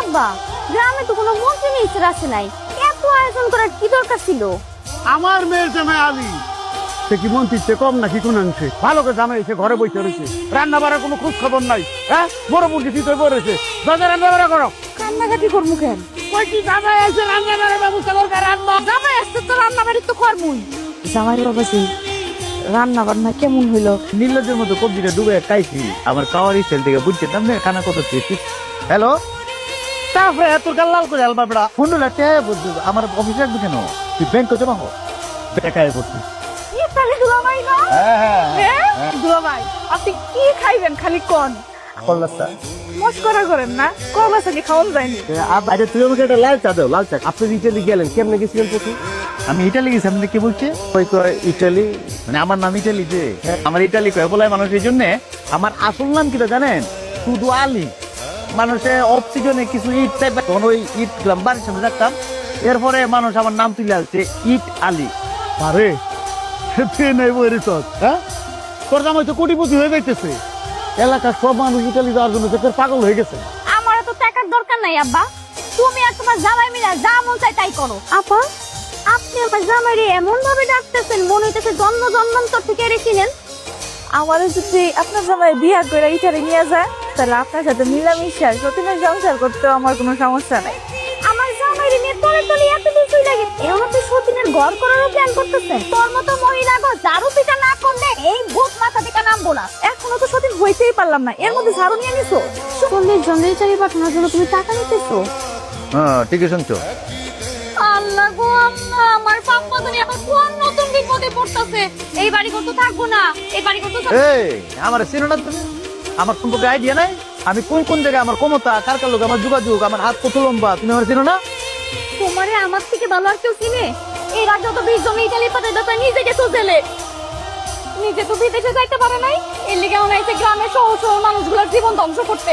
আব্বা গ্রামে তো কোনো মন্ত্রী মিনিস্টার আসে নাই। এত আয়োজন করার কি দরকার ছিল? আমার মেয়ের জামাই আলী। সে কি মন্ত্রীর চেয়ে কম নাকি কোন অংশে ভালো করে জামাই এসে ঘরে বসে রয়েছে। রান্না বাড়ার কোনো খোঁজ খবর নাই হ্যাঁ? বড় মুরগি শীত হয়ে পড়েছে। দাদা রান্না বাড়া করো। কান্নাকাটি করব কেন? কই কি জামাই এসে রান্না বাড়ার ব্যবস্থা করবে? রান্না জামাই আসতে তো রান্না বাড়ি তো করবই। জামাই বাবাজি রান্না বান্না কেমন হইল? নীলজের মতো কবজিটা ডুবে খাইছি। আমার কাওয়ার স্টাইল থেকে বুঝছে না খানা কত হ্যালো তারপরে এত গাল লাল করে আলবা বেড়া। ফোন লাটে আমার অফিসে রাখবি কেন? তুই ব্যাংকে জমা হো বেকারে করছি না? হ্যাঁ হ্যাঁ হ্যাঁ আপনি কি খাইবেন খালি কোন কল্লাসা মস্করা করেন না খাওয়ান যায়নি? আচ্ছা তুই আমাকে একটা লাল চা দাও লাল চা। আপনি ইটালি গেলেন কেমনে গেছিলেন প্রথম? আমি ইটালি গেছি আপনি কি বলছে? ওই কয় ইটালি? মানে আমার নাম ইটালি যে। আমার ইটালি কয় বলে মানুষ এই জন্য। আমার আসল নাম কিটা জানেন? শুধু আলী। মানুষে অফ সিজনে কিছু ইট টাইপ তখন ওই ইট বাড়ির সামনে রাখতাম। এরপরে মানুষ আমার নাম তুলে আসছে ইট আলী। আরে তুই নাই বই হ্যাঁ? তোর জামাই তো কোটিপতি হয়ে যাইতেছে। এলাকার সব মানুষ ইটালি যাওয়ার জন্য দেখে পাগল হয়ে গেছে। আমার তো টাকার দরকার নাই আব্বা। তুমি আর তোমার জামাই মিলা যা মন চাই তাই করো। আপা আপনি আমার জামাইরে এমন ভাবে ডাকতেছেন মনে হইতেছে জন্ম জন্মান্তর থেকে রেখিলেন আমারও যদি আপনার জামাই বিয়া করে ইটারে নিয়ে যায় তাহলে আপনার সাথে মিলামিশা সতীনের সংসার করতেও আমার কোনো সমস্যা নাই। আমার জামাইরে নিয়ে তলে তলে এত কিছুই লাগে। এমন তো সতীনের ঘর করারও প্ল্যান করতেছেন তোর মতো মহিলা গো পিটা না করলে এই ভূত মাথা থেকে নামবো না। এখনও তো সতীন হইতেই পারলাম না। এর মধ্যে ঝাড়ু নিয়ে নিছো? চল্লিশ জন রেচারি পাঠানোর জন্য তুমি টাকা নিতেছো। হ্যাঁ ঠিকই শুনছো। আল্লাহ গো আল্লাহ আমার পাপ্পা তুমি কোন নতুন বিপদে পড়তেছে। এই বাড়ি কত থাকব না। এই বাড়ি কত এই আমার চিনো না তুমি আমার সম্পর্কে আইডিয়া নাই? আমি কোন কোন জায়গায় আমার ক্ষমতা কার কার লোক আমার যোগাযোগ আমার হাত কত লম্বা তুমি আমার চিনো না? তোমারে আমার থেকে ভালো আর কেউ চিনে? এর আগে তো বিশ জন ইটালি পাঠাই দাও নিজে গেছো জেলে। নিজে তো বিদেশে যাইতে পারে নাই এর লিগে মনে গ্রামে সহজ সরল মানুষগুলোর জীবন ধ্বংস করতে।